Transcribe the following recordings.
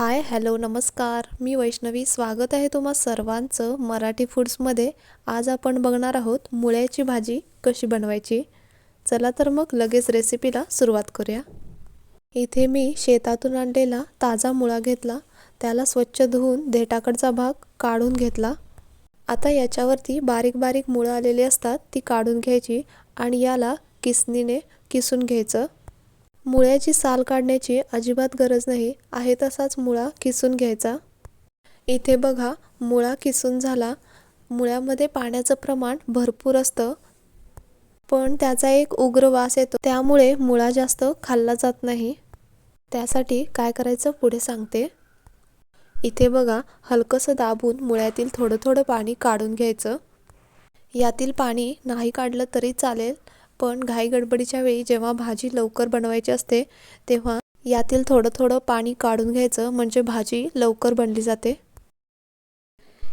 Hi hello नमस्कार. मी वैष्णवी. स्वागत आहे तुम्हा सर्वांचं मराठी फूड्समध्ये. आज आपण बघणार आहोत मुळ्याची भाजी कशी बनवायची? चला तर मग लगेच रेसिपीला सुरुवात करूया. इथे मी शेतातून आणलेला ताजा मुळा घेतला. त्याला स्वच्छ धुवून देठाकडचा भाग काढून घेतला. आता याच्यावरती बारीक बारीक मुळं आलेली असतात ती काढून घ्यायची आणि याला किसनीने किसून घ्यायचं. मुळ्याची साल काढण्याची अजिबात गरज नाही आहे तसाच मुळा किसून घ्यायचा. इथे बघा मुळा किसून झाला. मुळ्यामध्ये पाण्याचं प्रमाण भरपूर असतं. पण त्याचा एक उग्र वास येतो. त्यामुळे मुळा जास्त खाल्ला जात नाही. त्यासाठी काय करायचं पुढे सांगते. इथे बघा हलकंसं दाबून मुळ्यातील थोडं थोडं पाणी काढून घ्यायचं. यातील पाणी नाही काढलं तरी चालेल. पण घाई गडबडीच्या वेळी जेव्हा भाजी लवकर बनवायची असते तेव्हा यातील थोडं थोडं पाणी काढून घ्यायचं म्हणजे भाजी लवकर बनली जाते.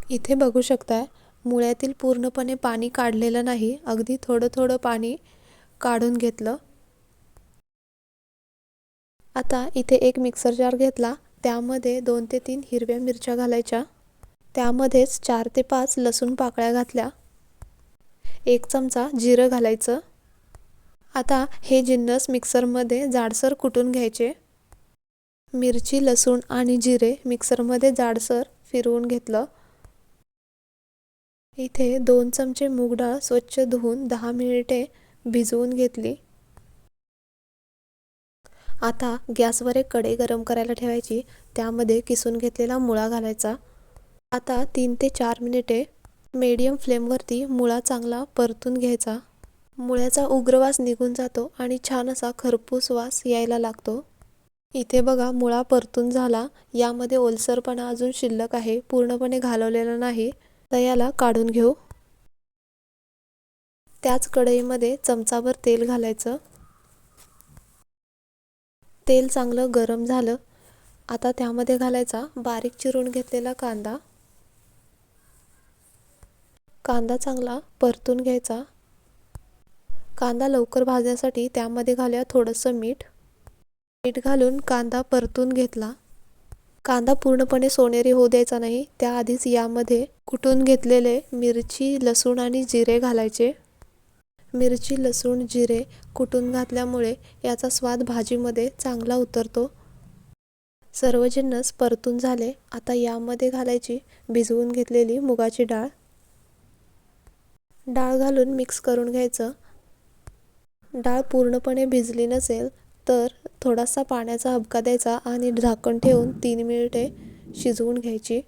इथे बघू शकताय मुळ्यातील पूर्णपणे पाणी काढलेलं नाही अगदी थोडं थोडं पाणी काढून घेतलं. आता इथे एक मिक्सर जार घेतला त्यामध्ये दोन ते तीन हिरव्या मिरच्या घालायच्या. त्यामध्येच चार ते पाच लसूण पाकळ्या घातल्या. एक चमचा जिरं घालायचं. आता हे जिन्नस मिक्सरमध्ये जाडसर कुटून घ्यायचे. मिरची लसूण आणि जिरे मिक्सरमध्ये जाडसर फिरवून घेतलं. इथे दोन चमचे मूग डाळ स्वच्छ धुवून दहा मिनिटे भिजवून घेतली. आता गॅसवर एक कढई गरम करायला ठेवायची त्यामध्ये किसून घेतलेला मुळा घालायचा. आता तीन ते चार मिनिटे मीडियम फ्लेमवरती मुळा चांगला परतून घ्यायचा. मुळ्याचा उग्रवास निघून जातो आणि छान असा खरपूस वास यायला लागतो. इथे बघा मुळा परतून झाला. यामध्ये ओलसरपणा अजून शिल्लक आहे. पूर्णपणे घालवलेला नाही. तर याला काढून घेऊ. त्याच कढईमध्ये चमचाभर तेल घालायचं. तेल चांगलं गरम झालं. आता त्यामध्ये घालायचा बारीक चिरून घेतलेला कांदा. कांदा चांगला परतून घ्यायचा. कांदा लवकर भाजण्यासाठी त्यामध्ये घालूया थोडंसं मीठ. मीठ घालून कांदा परतून घेतला. कांदा पूर्णपणे सोनेरी होऊ द्यायचा नाही त्याआधीच यामध्ये कुटून घेतलेले मिरची लसूण आणि जिरे घालायचे. मिरची लसूण जिरे कुटून घातल्यामुळे याचा स्वाद भाजीमध्ये चांगला उतरतो. सर्व जिन्नस परतून झाले आता यामध्ये घालायची भिजवून घेतलेली मुगाची डाळ. डाळ घालून मिक्स करून घ्यायचं. डाळ पूर्णपणे भिजली नसेल तर थोडासा पाण्याचा हबका द्यायचा आणि झाकण ठेवून तीन मिनिटे शिजवून घ्यायची.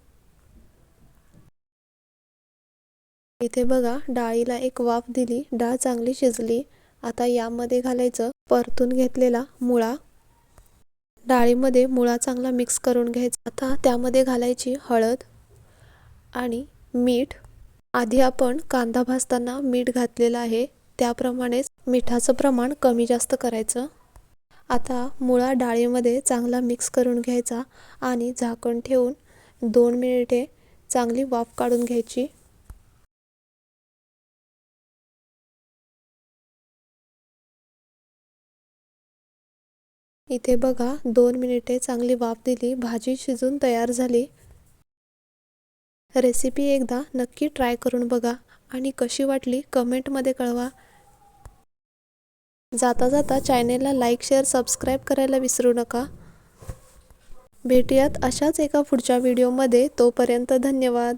इथे बघा डाळीला एक वाफ दिली डाळ चांगली शिजली. आता यामध्ये घालायचं परतून घेतलेला मुळा. डाळीमध्ये मुळा चांगला मिक्स करून घ्यायचा. आता त्यामध्ये घालायची हळद आणि मीठ. आधी आपण कांदा भाजताना मीठ घातलेलं आहे. त्याप्रमाणेच मिठाचं प्रमाण कमी जास्त करायचं. आता मुळा डाळीमध्ये चांगला मिक्स करून घ्यायचा आणि झाकण ठेवून दोन मिनिटे चांगली वाफ काढून घ्यायची. इथे बघा दोन मिनिटे चांगली वाफ दिली भाजी शिजून तयार झाली. रेसिपी एकदा नक्की ट्राय करून बघा आणि कशी वाटली कमेंटमध्ये कळवा. जाता जाता चॅनेलला लाईक शेअर सबस्क्राईब करायला विसरू नका. भेटूयात अशाच एका पुढच्या व्हिडिओमध्ये. तोपर्यंत धन्यवाद.